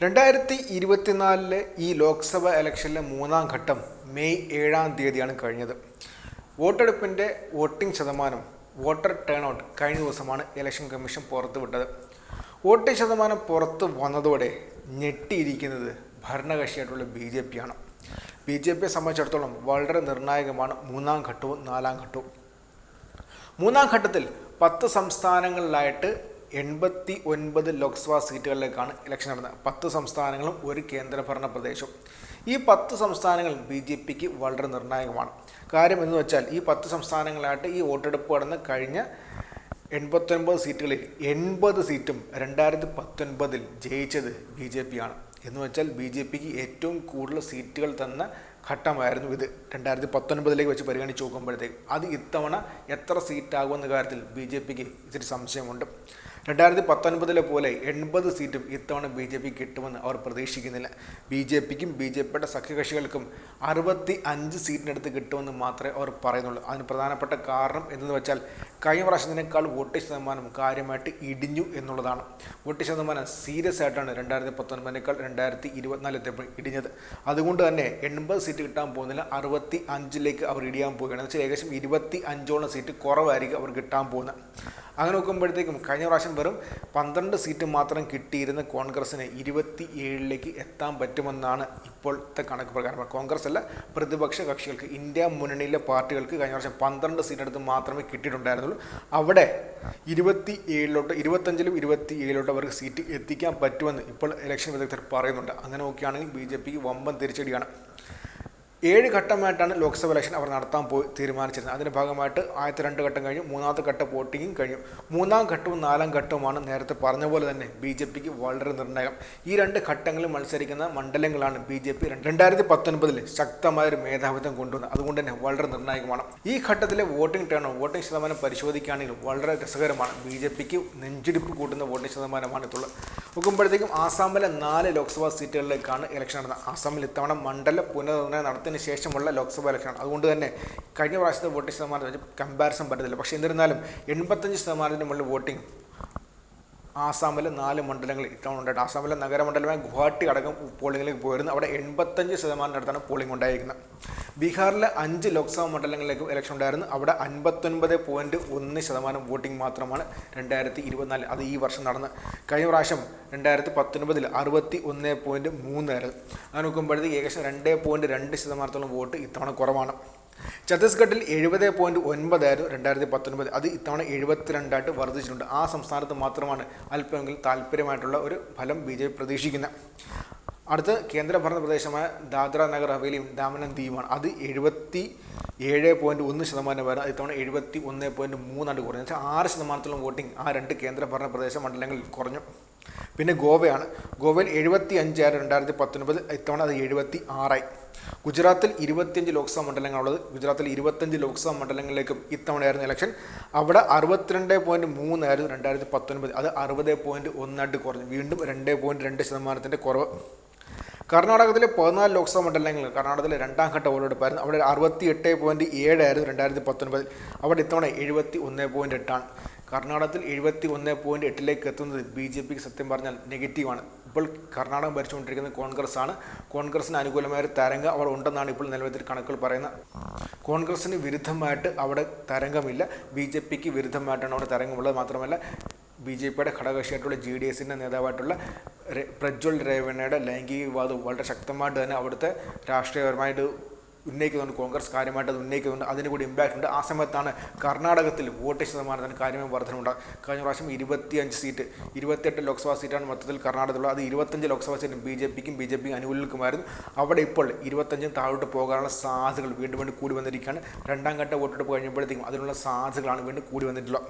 രണ്ടായിരത്തി ഇരുപത്തിനാലിലെ ഈ ലോക്സഭ ഇലക്ഷനിലെ മൂന്നാം ഘട്ടം മെയ് ഏഴാം തീയതിയാണ് കഴിഞ്ഞത്. വോട്ടെടുപ്പിന്റെ വോട്ടിംഗ് ശതമാനം വോട്ടർ ടേൺ ഔട്ട് കഴിഞ്ഞ ദിവസമാണ് ഇലക്ഷൻ കമ്മീഷൻ പുറത്തുവിട്ടത് വോട്ടിംഗ് ശതമാനം പുറത്ത് വന്നതോടെ ഞെട്ടിയിരിക്കുന്നത് ഭരണകക്ഷിയായിട്ടുള്ള ബി ജെ പി ആണ് ബി ജെ പിയെ സംബന്ധിച്ചിടത്തോളം വളരെ നിർണായകമാണ് മൂന്നാം ഘട്ടവും നാലാം ഘട്ടവും. മൂന്നാം ഘട്ടത്തിൽ പത്ത് സംസ്ഥാനങ്ങളിലായിട്ട് എൺപത്തി ഒൻപത് ലോക്സഭാ സീറ്റുകളിലേക്കാണ് ഇലക്ഷൻ നടന്നത്. പത്ത് സംസ്ഥാനങ്ങളും ഒരു കേന്ദ്രഭരണ പ്രദേശവും. ഈ പത്ത് സംസ്ഥാനങ്ങൾ ബി ജെ പിക്ക് വളരെ നിർണായകമാണ്. കാര്യം എന്ന് വെച്ചാൽ ഈ പത്ത് സംസ്ഥാനങ്ങളായിട്ട് ഈ വോട്ടെടുപ്പ് നടന്ന് കഴിഞ്ഞ എൺപത്തൊൻപത് സീറ്റുകളിൽ എൺപത് സീറ്റും രണ്ടായിരത്തി പത്തൊൻപതിൽ ജയിച്ചത് ബി ജെ പി ആണ് എന്ന് വെച്ചാൽ ബി ജെ പിക്ക് ഏറ്റവും കൂടുതൽ സീറ്റുകൾ തന്ന ഘട്ടമായിരുന്നു ഇത്. രണ്ടായിരത്തി പത്തൊൻപതിലേക്ക് വെച്ച് പരിഗണിച്ച് നോക്കുമ്പോഴത്തേക്ക് അത് ഇത്തവണ എത്ര സീറ്റാകുമെന്ന കാര്യത്തിൽ ബി ജെ പിക്ക് ഇത്തിരി സംശയമുണ്ട്. രണ്ടായിരത്തി പത്തൊൻപതിലെ പോലെ എൺപത് സീറ്റും ഇത്തവണ ബി ജെ പി കിട്ടുമെന്ന് അവർ പ്രതീക്ഷിക്കുന്നില്ല. ബി ജെ പിക്കും ബി ജെ പിയുടെ സഖ്യകക്ഷികൾക്കും അറുപത്തി അഞ്ച് സീറ്റിനടുത്ത് കിട്ടുമെന്ന് മാത്രമേ അവർ പറയുന്നുള്ളൂ. അതിന് പ്രധാനപ്പെട്ട കാരണം എന്തെന്ന് വെച്ചാൽ കഴിഞ്ഞ പ്രാവശ്യത്തിനേക്കാൾ വോട്ട് ശതമാനം കാര്യമായിട്ട് ഇടിഞ്ഞു എന്നുള്ളതാണ്. വോട്ട് ശതമാനം സീരിയസ് ആയിട്ടാണ് രണ്ടായിരത്തി പത്തൊൻപതിനേക്കാൾ രണ്ടായിരത്തി ഇരുപത്തിനാല് എത്തിയപ്പോൾ ഇടിഞ്ഞത്. അതുകൊണ്ട് തന്നെ എൺപത് സീറ്റ് കിട്ടാൻ പോകുന്നില്ല. അറുപത്തി അഞ്ചിലേക്ക് അവർ ഇടിയാൻ പോവുകയാണ്. എന്ന് വെച്ചാൽ ഏകദേശം ഇരുപത്തി അഞ്ചോളം സീറ്റ് കുറവായിരിക്കും അവർ കിട്ടാൻ പോകുന്നത്. അങ്ങനെ നോക്കുമ്പോഴത്തേക്കും കഴിഞ്ഞ പ്രാവശ്യം വെറും പന്ത്രണ്ട് സീറ്റ് മാത്രം കിട്ടിയിരുന്ന കോൺഗ്രസിന് ഇരുപത്തി ഏഴിലേക്ക് എത്താൻ പറ്റുമെന്നാണ് ഇപ്പോഴത്തെ കണക്ക് പ്രകാരം. കോൺഗ്രസ് അല്ല പ്രതിപക്ഷ കക്ഷികൾക്ക് ഇന്ത്യ മുന്നണിയിലെ പാർട്ടികൾക്ക് കഴിഞ്ഞ പ്രാവശ്യം പന്ത്രണ്ട് സീറ്റടുത്ത് മാത്രമേ കിട്ടിയിട്ടുണ്ടായിരുന്നുള്ളൂ. അവിടെ ഇരുപത്തി ഏഴിലോട്ട് ഇരുപത്തഞ്ചിലും ഇരുപത്തി ഏഴിലോട്ട് അവർക്ക് സീറ്റ് എത്തിക്കാൻ പറ്റുമെന്ന് ഇപ്പോൾ ഇലക്ഷൻ വിദഗ്ധർ പറയുന്നുണ്ട്. അങ്ങനെ നോക്കുകയാണെങ്കിൽ ബി ജെ പിക്ക് വമ്പൻ തിരിച്ചടിയാണ്. ഏഴ് ഘട്ടമായിട്ടാണ് ലോക്സഭ ഇലക്ഷൻ അവർ നടത്താൻ പോയി തീരുമാനിച്ചിരുന്നത്. അതിന്റെ ഭാഗമായിട്ട് ആദ്യത്തെ രണ്ട് ഘട്ടം കഴിഞ്ഞു മൂന്നാമത്തെ ഘട്ട വോട്ടിങ്ങും കഴിഞ്ഞു. മൂന്നാം ഘട്ടവും നാലാം ഘട്ടവുമാണ് നേരത്തെ പറഞ്ഞ പോലെ തന്നെ ബി ജെ പിക്ക് വളരെ നിർണായകം. ഈ രണ്ട് ഘട്ടങ്ങളിൽ മത്സരിക്കുന്ന മണ്ഡലങ്ങളാണ് ബി ജെ പി രണ്ടായിരത്തി പത്തൊൻപതിൽ ശക്തമായൊരു മേധാവിത്വം കൊണ്ടുവന്നത്. അതുകൊണ്ട് തന്നെ വളരെ നിർണായകമാണ്. ഈ ഘട്ടത്തിലെ വോട്ടിംഗ് ടേണോ വോട്ടിംഗ് ശതമാനം പരിശോധിക്കുകയാണെങ്കിൽ വളരെ രസകരമാണ്. ബി ജെ പിക്ക് നെഞ്ചിടിപ്പ് കൂട്ടുന്ന വോട്ടിംഗ് ശതമാനമാണ് ഇതുള്ളത്. നോക്കുമ്പോഴത്തേക്കും ആസാമിലെ നാല് ലോക്സഭാ സീറ്റുകളിലേക്കാണ് ഇലക്ഷൻ നടന്നത്. ആസാമിൽ ഇത്തവണ മണ്ഡല പുനർനിർണയം നടത്തിയതിന് ശേഷമുള്ള ലോക്സഭാ ഇലക്ഷനാണ് അതുകൊണ്ട് തന്നെ കഴിഞ്ഞ പ്രാവശ്യത്തെ വോട്ടിംഗ് ശതമാനം കമ്പാരിസൺ പറ്റത്തില്ല. പക്ഷേ എന്നിരുന്നാലും എൺപത്തഞ്ച് ശതമാനത്തിന് മുകളിൽ വോട്ടിംഗ് ആസാമിലെ നാല് മണ്ഡലങ്ങൾ ഇത്തവണ ഉണ്ടായിട്ട്. ആസാമിലെ നഗരമണ്ഡലമായ ഗുവാഹട്ടി അടക്കം പോളിംഗിലേക്ക് പോയിരുന്നു അവിടെ എൺപത്തഞ്ച് ശതമാനം അടുത്താണ് പോളിംഗ് ഉണ്ടായിരിക്കുന്നത്. ബീഹാറിലെ അഞ്ച് ലോക്സഭാ മണ്ഡലങ്ങളിലേക്കും ഇലക്ഷൻ ഉണ്ടായിരുന്നു. അവിടെ അൻപത്തൊൻപത് പോയിന്റ് ഒന്ന് ശതമാനം വോട്ടിംഗ് മാത്രമാണ് രണ്ടായിരത്തി ഇരുപത്തിനാല് അത് ഈ വർഷം നടന്ന് കഴിഞ്ഞ പ്രാവശ്യം രണ്ടായിരത്തി പത്തൊൻപതിൽ അറുപത്തി ഒന്ന് പോയിന്റ് മൂന്നായിരുന്നു. അങ്ങനെ നോക്കുമ്പോഴത്തേക്ക് ഏകദേശം രണ്ട് പോയിന്റ് രണ്ട് ശതമാനത്തോളം വോട്ട് ഇത്തവണ കുറവാണ്. ഛത്തീസ്ഗഡിൽ എഴുപത് പോയിന്റ് ഒൻപതായിരുന്നു രണ്ടായിരത്തി പത്തൊൻപത്. അത് ഇത്തവണ എഴുപത്തിരണ്ടായിട്ട് വർദ്ധിച്ചിട്ടുണ്ട്. ആ സംസ്ഥാനത്ത് മാത്രമാണ് അല്പമെങ്കിലും താല്പര്യമായിട്ടുള്ള ഒരു ഫലം ബി ജെ പി പ്രതീക്ഷിക്കുന്നത്. അടുത്ത കേന്ദ്രഭരണ പ്രദേശമായ ദാദ്ര നഗർ ഹവേലിയും ദാമനം ദ്വീപാണ് അത് എഴുപത്തി ഏഴ് പോയിന്റ് ഒന്ന് ശതമാനം വരെ ഇത്തവണ എഴുപത്തി ഒന്ന് പോയിന്റ് മൂന്നാണ്ട് കുറഞ്ഞു. വെച്ചാൽ ആറ് ശതമാനത്തോളം വോട്ടിംഗ് ആ രണ്ട് കേന്ദ്രഭരണ പ്രദേശ മണ്ഡലങ്ങളിൽ കുറഞ്ഞു. പിന്നെ ഗോവയാണ്. ഗോവയിൽ എഴുപത്തി അഞ്ചായിരം രണ്ടായിരത്തി പത്തൊൻപത്. ഇത്തവണ അത് എഴുപത്തി ആറായി ഗുജറാത്തിൽ ഇരുപത്തിയഞ്ച് ലോക്സഭാ മണ്ഡലങ്ങളുള്ളത് ഗുജറാത്തിൽ ഇരുപത്തഞ്ച് ലോക്സഭാ മണ്ഡലങ്ങളിലേക്കും ഇത്തവണയായിരുന്നു ഇലക്ഷൻ അവിടെ അറുപത്തിരണ്ട് പോയിന്റ് മൂന്നായിരുന്നു രണ്ടായിരത്തി പത്തൊൻപത് അത് അറുപത് പോയിന്റ് ഒന്നായിട്ട് കുറഞ്ഞു. വീണ്ടും രണ്ട് പോയിന്റ് രണ്ട് ശതമാനത്തിന്റെ കുറവ്. കർണാടകത്തിലെ പതിനാല് ലോക്സഭാ മണ്ഡലങ്ങൾ കർണാടകത്തിലെ രണ്ടാം ഘട്ട വോട്ടെടുപ്പായിരുന്നു. അവിടെ അറുപത്തി എട്ട് പോയിന്റ് ഏഴായിരുന്നു രണ്ടായിരത്തി പത്തൊൻപതിൽ അവിടെ ഇത്തവണ എഴുപത്തി ഒന്ന് പോയിന്റ് എട്ടാണ്. കർണാടകത്തിൽ എഴുപത്തി ഒന്ന് പോയിന്റ് എട്ടിലേക്ക് എത്തുന്നത് ബി ജെ പിക്ക് സത്യം പറഞ്ഞാൽ നെഗറ്റീവാണ് ഇപ്പോൾ കർണാടകം ഭരിച്ചുകൊണ്ടിരിക്കുന്നത് കോൺഗ്രസ് ആണ് കോൺഗ്രസിന് അനുകൂലമായ ഒരു തരംഗം അവിടെ ഉണ്ടെന്നാണ് ഇപ്പോൾ നിലവിൽ കണക്കുകൾ പറയുന്നത്. കോൺഗ്രസിന് വിരുദ്ധമായിട്ട് അവിടെ തരംഗമില്ല. ബി ജെ പിക്ക് വിരുദ്ധമായിട്ടാണ് അവിടെ തരംഗമുള്ളത്. മാത്രമല്ല ബി ജെ പിയുടെ ഘടകകക്ഷിയായിട്ടുള്ള ജി ഡി എസിന്റെ നേതാവായിട്ടുള്ള പ്രജ്വൽ രേവണയുടെ ലൈംഗിക വിവാദം വളരെ ശക്തമായിട്ട് തന്നെ അവിടുത്തെ രാഷ്ട്രീയപരമായിട്ട് ഉന്നയിക്കുന്നുണ്ട്. കോൺഗ്രസ് കാര്യമായിട്ട് അത് ഉന്നയിക്കുന്നുണ്ട്. അതിന് കൂടി ഇമ്പാക്റ്റ് ഉണ്ട്. ആ സമയത്താണ് കർണാടകത്തിൽ വോട്ട് ശതമാനത്തിന് കാര്യമായ വർധനമുണ്ടാകും കഴിഞ്ഞ പ്രാവശ്യം ഇരുപത്തിയഞ്ച് സീറ്റ് ഇരുപത്തിയെട്ട് ലോക്സഭാ സീറ്റാണ് മൊത്തത്തിൽ കർണാടകത്തിലുള്ളത്. അത് ഇരുപത്തഞ്ച് ലോക്സഭാ സീറ്റും ബി ജെ പിക്കും ബി ജെ പിക്കും അനുകൂലിക്കുമായിരുന്നു. അവിടെ ഇപ്പോൾ ഇരുപത്തഞ്ചും താഴോട്ട് പോകാനുള്ള സാധ്യതകൾ വീണ്ടും വീണ്ടും കൂടി വന്നിരിക്കുകയാണ്. രണ്ടാം ഘട്ട വോട്ടെടുപ്പ് കഴിഞ്ഞപ്പോഴത്തേക്കും അതിനുള്ള സാധ്യതകളാണ് വീണ്ടും കൂടി വന്നിട്ടുള്ളത്.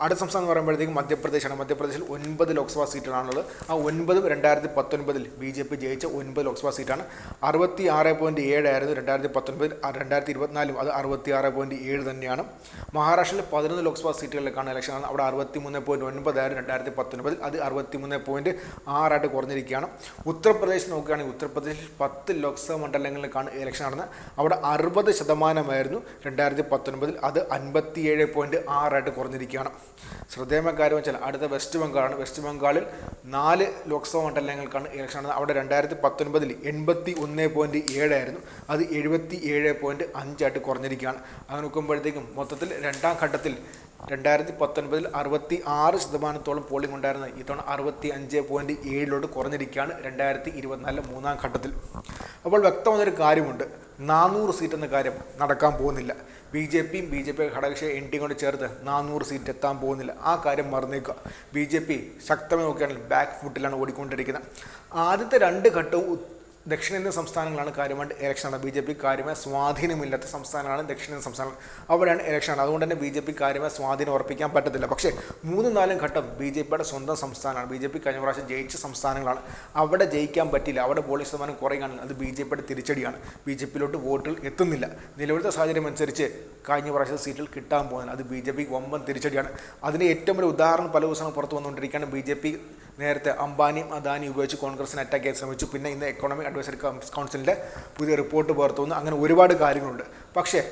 അടുത്ത സംസ്ഥാനം എന്ന് പറയുമ്പോഴത്തേക്കും മധ്യപ്രദേശാണ്. മധ്യപ്രദേശിൽ ഒൻപത് ലോക്സഭാ സീറ്റുകളാണുള്ളത്. ആ ഒൻപതും രണ്ടായിരത്തി പത്തൊൻപതിൽ ബി ജെ പി ജയിച്ച ഒൻപത് ലോക്സഭാ സീറ്റാണ്. അറുപത്തി ആറ് പോയിന്റ് ഏഴായിരുന്നു രണ്ടായിരത്തി രണ്ടായിരത്തി പത്തൊൻപതിൽ രണ്ടായിരത്തി ഇരുപത്തിനാലും അത് അറുപത്തി ആറ് പോയിന്റ് ഏഴ് തന്നെയാണ്. മഹാരാഷ്ട്രയിൽ പതിനൊന്ന് ലോക്സഭാ സീറ്റുകളിലേക്കാണ് ഇലക്ഷൻ നടന്നത് അവിടെ അറുപത്തി മൂന്ന് പോയിന്റ് ഒൻപതായിരുന്നു രണ്ടായിരത്തി പത്തൊൻപതിൽ അത് അറുപത്തി മൂന്ന് പോയിന്റ് ആറായിട്ട് കുറഞ്ഞിരിക്കുകയാണ്. ഉത്തർപ്രദേശ് നോക്കുകയാണെങ്കിൽ ഉത്തർപ്രദേശിൽ പത്ത് ലോക്സഭാ മണ്ഡലങ്ങളിലേക്കാണ് ഇലക്ഷൻ നടന്നത് അവിടെ അറുപത് ശതമാനമായിരുന്നു രണ്ടായിരത്തി പത്തൊൻപതിൽ അത് അൻപത്തിയേഴ് പോയിന്റ് ആറായിട്ട് കുറഞ്ഞിരിക്കുകയാണ്. ശ്രദ്ധേയമായ കാര്യം വെച്ചാൽ അടുത്ത വെസ്റ്റ് ബംഗാളാണ് വെസ്റ്റ് ബംഗാളിൽ നാല് ലോക്സഭാ മണ്ഡലങ്ങൾക്കാണ് ഇലക്ഷൻ നടന്നത്. അവിടെ രണ്ടായിരത്തി പത്തൊൻപതിൽ എൺപത്തി ഒന്ന് പോയിന്റ് ഏഴായിരുന്നു അത് എഴുപത്തി ഏഴ് പോയിന്റ് അഞ്ചായിട്ട് കുറഞ്ഞിരിക്കുകയാണ്. അങ്ങനെ നോക്കുമ്പോഴത്തേക്കും മൊത്തത്തിൽ രണ്ടാം ഘട്ടത്തിൽ രണ്ടായിരത്തി പത്തൊൻപതിൽ അറുപത്തി ആറ് ശതമാനത്തോളം പോളിംഗ് ഉണ്ടായിരുന്നത്. ഇത്തവണ അറുപത്തി അഞ്ച് പോയിന്റ് ഏഴിലോട്ട് കുറഞ്ഞിരിക്കുകയാണ് രണ്ടായിരത്തി ഇരുപത്തിനാലിലെ മൂന്നാം ഘട്ടത്തിൽ. അപ്പോൾ വ്യക്തമായൊരു കാര്യമുണ്ട്. നാനൂറ് സീറ്റ് എന്ന കാര്യം നടക്കാൻ പോകുന്നില്ല. ബി ജെ പിയും ബി ജെ പി ഘടകക്ഷി എൻ ടിയും കൊണ്ട് ചേർത്ത് നാനൂറ് സീറ്റ് എത്താൻ പോകുന്നില്ല. ആ കാര്യം മറന്നേക്കുക. ബി ജെ പി ശക്തമായി നോക്കുകയാണെങ്കിൽ ബാക്ക് ഫുട്ടിലാണ് ഓടിക്കൊണ്ടിരിക്കുന്നത്. ആദ്യത്തെ രണ്ട് ഘട്ടവും ദക്ഷിണേന്ത്യൻ സംസ്ഥാനങ്ങളാണ് കാര്യമായിട്ട് ഇലക്ഷൻ നടന്നത് ബി ജെ പി കാര്യമായ സ്വാധീനമില്ലാത്ത സംസ്ഥാനങ്ങളാണ് ദക്ഷിണേന്ത്യൻ സംസ്ഥാനങ്ങൾ. അവിടെയാണ് ഇലക്ഷൻ നടന്നത് അതുകൊണ്ട് തന്നെ ബി ജെ പി കാര്യമായ സ്വാധീനം ഉറപ്പിക്കാൻ പറ്റത്തില്ല. പക്ഷേ മൂന്നും നാലും ഘട്ടം ബി ജെ പിയുടെ സ്വന്തം സംസ്ഥാനമാണ്. ബി ജെ പി കഴിഞ്ഞ പ്രാവശ്യം ജയിച്ച സംസ്ഥാനങ്ങളാണ്. അവിടെ ജയിക്കാൻ പറ്റില്ല. അവിടെ പോളിംഗ് ശതമാനം കുറയുകയാണ് അത് ബി ജെ പിയുടെ തിരിച്ചടിയാണ്. ബി ജെ പിയിലോട്ട് വോട്ടുകൾ എത്തുന്നില്ല. നിലവിലത്തെ സാഹചര്യം അനുസരിച്ച് കഴിഞ്ഞ പ്രാവശ്യം സീറ്റിൽ കിട്ടാൻ പോകുന്നത് അത് ബി ജെ പിക്ക് വമ്പൻ തിരിച്ചടിയാണ്. അതിന് ഏറ്റവും വലിയ ഉദാഹരണം പല ദിവസങ്ങൾ പുറത്തു വന്നുകൊണ്ടിരിക്കുകയാണ് ബി ജെ പി നേരത്തെ അംബാനിയും അദാനിയും ഉപയോഗിച്ച് കോൺഗ്രസിനെ അറ്റാക്ക് ചെയ്യാൻ ശ്രമിച്ചു. പിന്നെ ഇന്ന് എക്കണോമിക് അഡ്വൈസറി കൗൺസ് കൗൺസിലിന്റെ പുതിയ റിപ്പോർട്ട് പുറത്തു വന്നു. അങ്ങനെ ഒരുപാട് കാര്യങ്ങളുണ്ട്. പക്ഷേ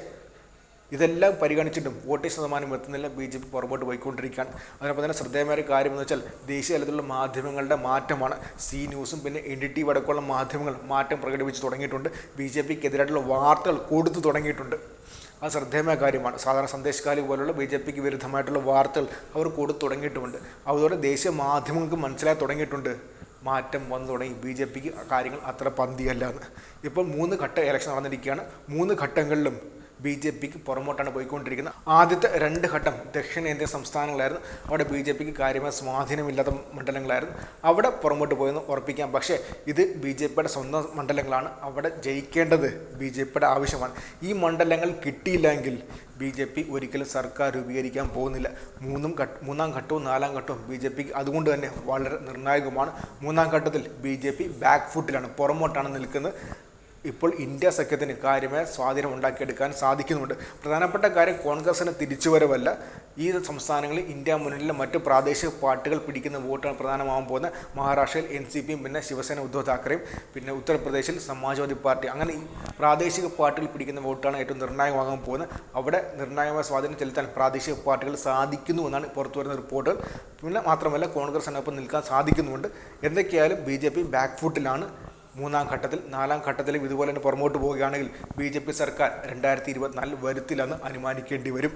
ഇതെല്ലാം പരിഗണിച്ചിട്ടും വോട്ടിംഗ് ശതമാനം എത്തുന്നില്ല. ബി ജെ പി പുറകോട്ട് പോയിക്കൊണ്ടിരിക്കുകയാണ്. അതിനൊപ്പം തന്നെ ശ്രദ്ധേയമായ ഒരു കാര്യം എന്ന് വെച്ചാൽ ദേശീയ തലത്തിലുള്ള മാധ്യമങ്ങളുടെ മാറ്റമാണ്. സി ന്യൂസും പിന്നെ എൻ ഡി ടി അടക്കമുള്ള മാധ്യമങ്ങൾ മാറ്റം പ്രകടിപ്പിച്ച് തുടങ്ങിയിട്ടുണ്ട്. ബി ജെ പിക്ക് എതിരായിട്ടുള്ള വാർത്തകൾ കൊടുത്തു തുടങ്ങിയിട്ടുണ്ട്. അത് ശ്രദ്ധേയമായ കാര്യമാണ്. സാധാരണ സന്ദേശകാലി പോലുള്ള ബി ജെ പിക്ക് വിരുദ്ധമായിട്ടുള്ള വാർത്തകൾ അവർ കൊടുത്തു തുടങ്ങിയിട്ടുമുണ്ട് അതുപോലെ ദേശീയ മാധ്യമങ്ങൾക്ക് മനസ്സിലായി തുടങ്ങിയിട്ടുണ്ട്. മാറ്റം വന്നു തുടങ്ങി. ബി ജെ പിക്ക് കാര്യങ്ങൾ അത്ര പന്തിയല്ല എന്ന്. ഇപ്പോൾ മൂന്ന് ഘട്ട ഇലക്ഷൻ നടന്നിരിക്കുകയാണ്. മൂന്ന് ഘട്ടങ്ങളിലും ബി ജെ പിക്ക് പുറമോട്ടാണ് പോയിക്കൊണ്ടിരിക്കുന്നത്. ആദ്യത്തെ രണ്ട് ഘട്ടം ദക്ഷിണേന്ത്യൻ സംസ്ഥാനങ്ങളായിരുന്നു. അവിടെ ബി ജെ പിക്ക് കാര്യമായ സ്വാധീനമില്ലാത്ത മണ്ഡലങ്ങളായിരുന്നു. അവിടെ പുറമോട്ട് പോയെന്ന് ഉറപ്പിക്കാം. പക്ഷേ ഇത് ബി ജെ പിയുടെ സ്വന്തം മണ്ഡലങ്ങളാണ്. അവിടെ ജയിക്കേണ്ടത് ബി ജെ പിയുടെ ആവശ്യമാണ്. ഈ മണ്ഡലങ്ങൾ കിട്ടിയില്ലെങ്കിൽ ബി ജെ പി ഒരിക്കലും സർക്കാർ രൂപീകരിക്കാൻ പോകുന്നില്ല. മൂന്നും ഘട്ട മൂന്നാം ഘട്ടവും നാലാം ഘട്ടവും ബി ജെ പിക്ക് അതുകൊണ്ട് തന്നെ വളരെ നിർണായകമാണ്. മൂന്നാം ഘട്ടത്തിൽ ബി ജെ പി ബാക്ക് ഫുട്ടിലാണ് പുറമോട്ടാണ് നിൽക്കുന്നത്. ഇപ്പോൾ ഇന്ത്യ സഖ്യത്തിന് കാര്യമായ സ്വാധീനം ഉണ്ടാക്കിയെടുക്കാൻ സാധിക്കുന്നുണ്ട്. പ്രധാനപ്പെട്ട കാര്യം കോൺഗ്രസിന് തിരിച്ചുവരവല്ല. ഈ സംസ്ഥാനങ്ങളിൽ ഇന്ത്യ മുന്നണിയിലെ മറ്റ് പ്രാദേശിക പാർട്ടികൾ പിടിക്കുന്ന വോട്ടാണ് പ്രധാനമാകാൻ പോകുന്നത്. മഹാരാഷ്ട്രയിൽ എൻ സി പിയും പിന്നെ ശിവസേന ഉദ്ധവ് താക്കറെയും പിന്നെ ഉത്തർപ്രദേശിൽ സമാജ്വാദി പാർട്ടി. അങ്ങനെ ഈ പ്രാദേശിക പാർട്ടികൾ പിടിക്കുന്ന വോട്ടാണ് ഏറ്റവും നിർണായകമാകാൻ പോകുന്നത്. അവിടെ നിർണായകമായ സ്വാധീനം ചെലുത്താൻ പ്രാദേശിക പാർട്ടികൾ സാധിക്കുന്നു എന്നാണ് പുറത്തു വരുന്ന റിപ്പോർട്ടുകൾ. പിന്നെ മാത്രമല്ല കോൺഗ്രസ് കോൺഗ്രസിനൊപ്പം നിൽക്കാൻ സാധിക്കുന്നുണ്ട് എന്തൊക്കെയായാലും ബി ജെ പി ബാക്ക് ഫുട്ടിലാണ് മൂന്നാം ഘട്ടത്തിൽ നാലാം ഘട്ടത്തിലും ഇതുപോലെ തന്നെ പുറമോട്ട് പോവുകയാണെങ്കിൽ ബി സർക്കാർ രണ്ടായിരത്തി ഇരുപത്തിനാലിൽ വരുത്തില്ലെന്ന് അനുമാനിക്കേണ്ടി വരും.